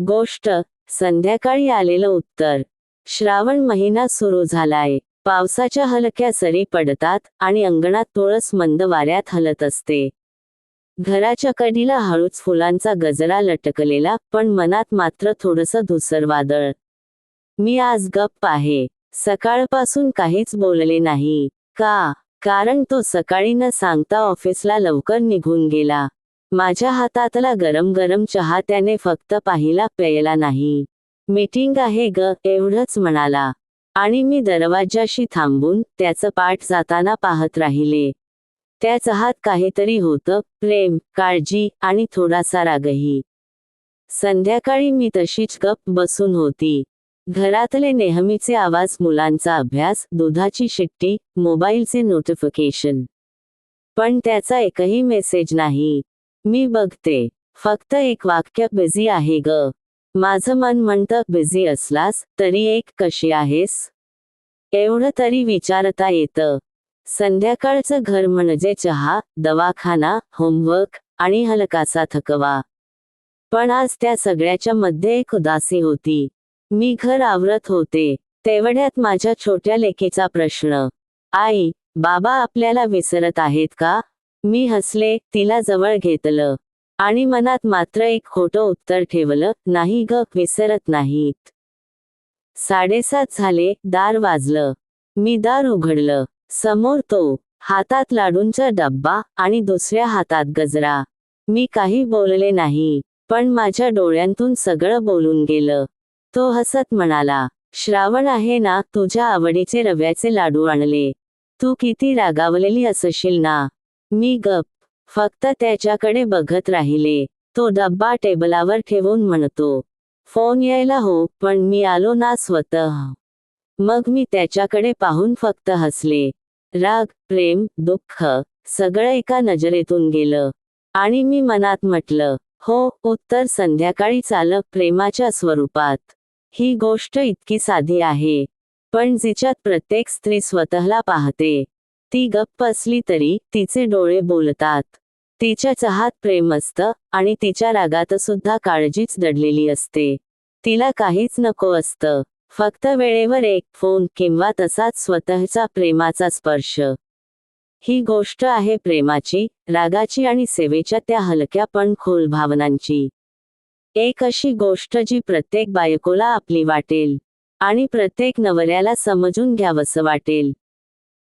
गोष्ट संध्याकाळी आलेलं उत्तर. श्रावण महिना सुरू झालाय. पावसाच्या हलक्या सरी पडतात आणि अंगणात तुळस मंद वाऱ्यात हलत असते. घराच्या कडीला हळूच फुलांचा गजरा लटकलेला पण मनात मात्र थोडंसं धुसर वादळ. मी आज गप्प आहे. सकाळपासून काहीच बोलले नाही. का? कारण तो सकाळी न सांगता ऑफिसला लवकर निघून गेला. माझ्या हातातला गरम गरम चहा त्याने फक्त पाहिला प्यायला नाही. मीटिंग आहे ग एवढंच म्हणाला. आणि मी दरवाजाशी थांबून त्याचं पाठ जाताना पाहत राहिले. त्या चहात काहीतरी होतं प्रेम काळजी आणि थोडासा रागही. संध्याकाळी मी तशीच गप बसून होती. घरातले नेहमीचे आवाज मुलांचा अभ्यास दुधाची शिट्टी मोबाईलचे नोटिफिकेशन पण त्याचा एकही मेसेज नाही. मी बघते. फक्त एक वाक्य बिझी आहे ग. माझं मन म्हणतं बिझी असलास तरी एक कशी आहेस? एवढं तरी विचारता येतं. संध्याकाळचं घर म्हणजे चहा दवाखाना होमवर्क आणि हलकासा थकवा. पण आज त्या सगळ्याच्या मध्ये एक उदासी होती. मी घर आवरत होते. तेवढ्यात माझ्या छोट्या लेकीचा प्रश्न. आई बाबा आपल्याला विसरत आहेत का? मी हसले तिला जवळ घेतलं. आणि मनात मात्र एक खोटं उत्तर ठेवलं नाही ग विसरत नाहीत. साडेसात झाले दार वाजलं. मी दार उघडलं. समोर तो हातात लाडूंचा डब्बा आणि दुसऱ्या हातात गजरा. मी काही बोलले नाही पण माझ्या डोळ्यांतून सगळं बोलून गेलं. तो हसत म्हणाला श्रावण आहे ना तुझ्या आवडीचे रव्याचे लाडू आणले. तू किती रागावलेली असशील ना. मी गप. फक्त त्याच्याकडे बघत राहिले. तो डब्बा टेबलावर ठेवून म्हणतो फोन यायला हो पण मी आलो ना स्वतः. मग मी त्याच्याकडे पाहून फक्त हसले. राग प्रेम दुःख सगळं एका नजरेतून गेलं. आणि मी मनात म्हटलं हो उत्तर संध्याकाळी चाल प्रेमाच्या स्वरूपात. ही गोष्ट इतकी साधी आहे. पण जिच्यात प्रत्येक स्त्री स्वतःला पाहते ती गप्प असली तरी तिचे डोळे बोलतात. तिच्या चहात प्रेम असतं आणि तिच्या रागात सुद्धा काळजीच दडलेली असते. तिला काहीच नको असतं. फक्त वेळेवर एक फोन किंवा तसाच स्वतःचा प्रेमाचा स्पर्श. ही गोष्ट आहे प्रेमाची रागाची आणि सेवेच्या त्या हलक्या पण खोल भावनांची. एक अशी गोष्ट जी प्रत्येक बायकोला आपली वाटेल आणि प्रत्येक नवऱ्याला समजून घ्यावंसं वाटेल.